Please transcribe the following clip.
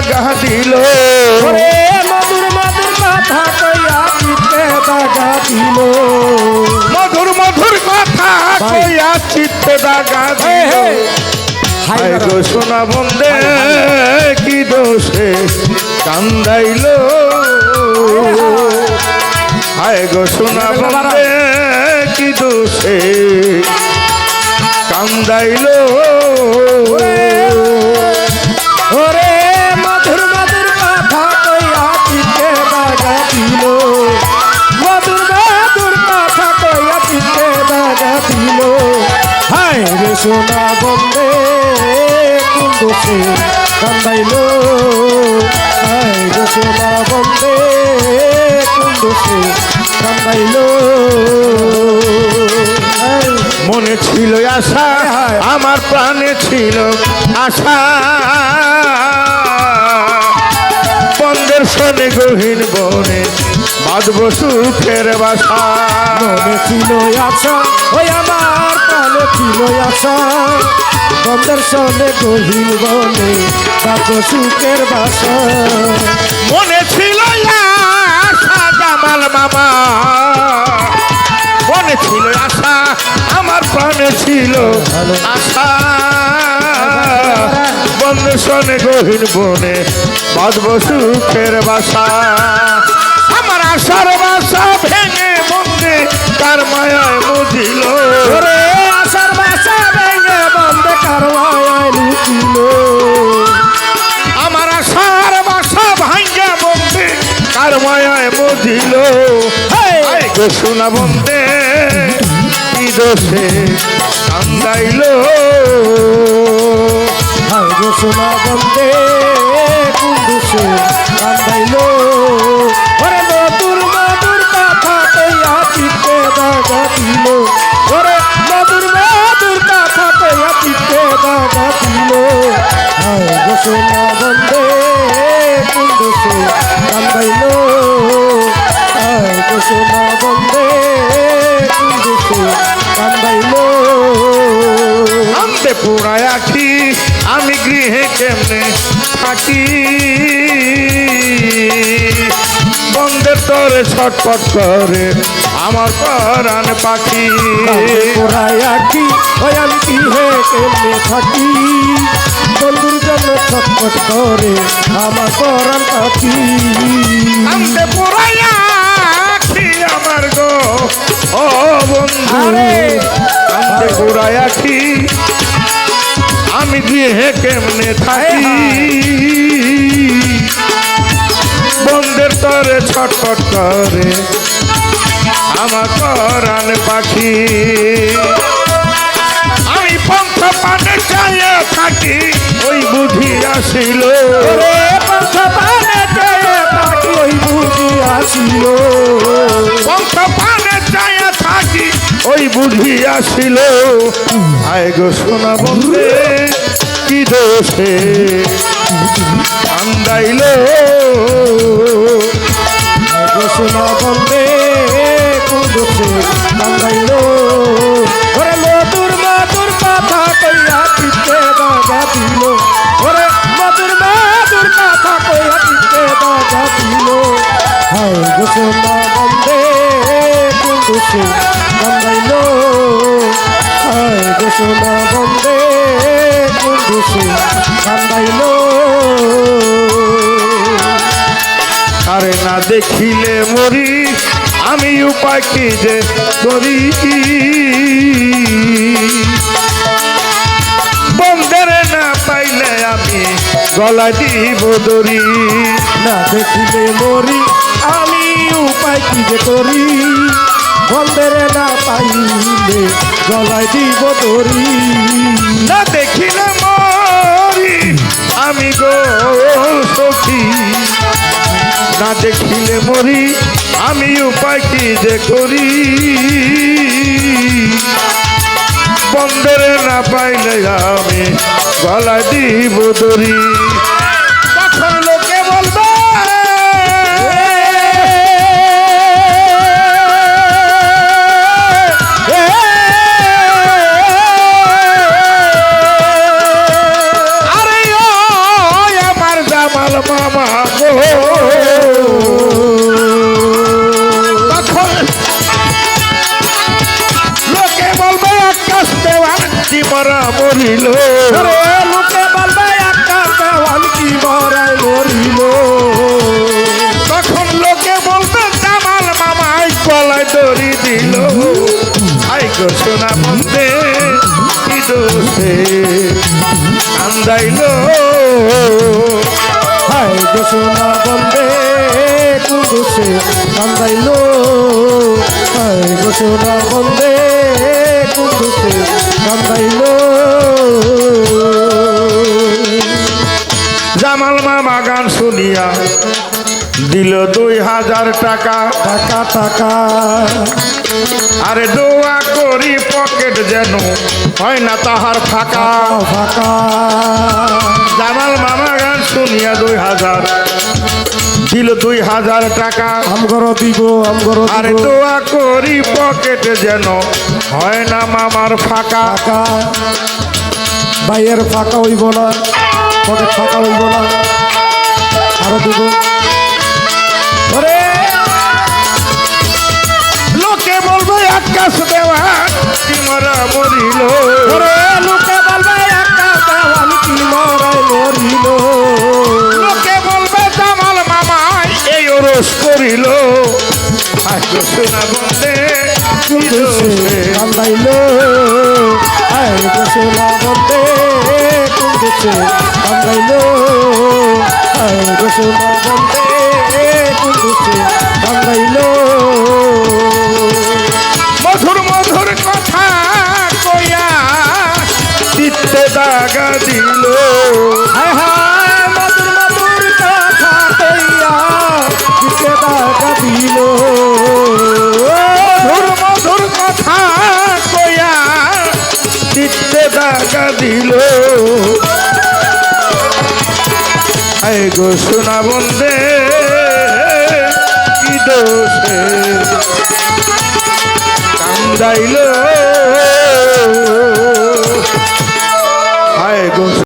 দাগা দিল মধুর মধুর কথা কইয়া চিত্তে দাগা দিল মধুর মধুর কথা কইয়া চিত্তে দাগা দিল হায় গো সোনা বন্দে কি দোষে কান্দাইল হায় গো সোনা বন্দে কি দোষে কান্দাইল সোনা বন্দে কুন্দুসে কান্দাইল হায় রে সোনা বন্দে কুন্দুসে কান্দাইল মনে ছিল আশা আমার প্রাণে ছিল আশা। বন্দের শোনে গহীন বনে বাঁধব সুখের বাসা। মনে ছিল আশা ওই আমার প্রাণে ছিল আশা। বন্ধের সনে সুখের বাসা। মনে ছিল আশা জামাল মামা মনে ছিল আশা আমার প্রাণে ছিল আশা। বন্ধু শোনে গহীন বনে বাঁধব সুখের বাসা। আশার বাসা ভেঙে মন্দে তার মায়ায় মুজিল ওরে আশার বাসা ভেঙে বন্ধে কারওয়ায় লুকিল আমার আশার বাসা ভাঙ্গা বন্দে কার মায়ায় হেই! আই বন্দে কি দোষে কান্দাইল? সোনা বন্দে কুন্দুসে গো সোনা বন্দে কুন্দুসে কান্দাইল। আনতে পুরায় আখি আমি গৃহে কেমনে থাকি? বন্ধের তরে ছটপট করে আমার পরাণ পাখি। কোরাই আঁকি ওই আমি কি হে কেমনে থাকি? বন্ধুর জন্য ছটফট করে আমার পরাণ পাখি। আনতে পুরায় আখি আমার গো। ও বন্ধু! আনতে পুরায় আখি। আমি গৃহে কেমনে থাকি? বন্ধের তরে ছটফট করে আমার পরাণ পাখি। আমি পন্থ পানে চাইয়া থাকি। আসিল। ওই বুঝি আসিল। থাকি ওই আসিল। আয় গো সোনা বন্ধে কি দোষে? কান্দাইল। ঘোষণা বন্দে কুন্দুসে কান্দাইল। দিল হায় ঘোষণা বন্দে কুন্দুসে কান্দাইল হায় ঘোষণা বন্দে কুন্দুসে কান্দাইল আরে না দেখিলে মরি, আমি উপায় কি যে করি? গলা দিব দড়ি। না দেখিলে মরি, আমি উপায় কি যে করি? বন্ধের না পাইলে গলায় দিব দড়ি। না দেখিলে মরি, আমি গো সখী। না দেখিলে মরি, আমি উপায় কি যে করি? বন্ধের না পাইলে আমি গলা দিব দড়ি। মরা মরিল। লোকে বলবে একটা দেওয়ান কি মরাই মরিল। তখন লোকে বলবে জামাল মামাই কলায় দড়ি দিল। আই গো সোনা বলতে কি দোষে? কান্দাইল। হাই গো সোনা বলবে কুদুসে কান্দাইল। হাই গো সোনা টাকা। টাকা টাকা। আরে দোয়া করি পকেট যেন হয় না তাহার ফাঁকা। ফাঁকা। জামাল মামা গান শুনিয়া দুই হাজার দিল দুই হাজার টাকা। আমগর দিব আমগর আরে দোয়া করি পকেটে যেন হয় না মামার ফাঁকা। ফাঁকা। বাইয়ের ফাঁকা হইব না পকেট ফাঁকা হইব না। আরও দিব। এই করিল। দোষে? কান্দাইল। আয় বসে না বলতে কান্দাইল। আয় বসে না বলতে কান্দাইল। আয় গো সোনা বন্ধে? কি দোষে? কান্দাইল। আয় গো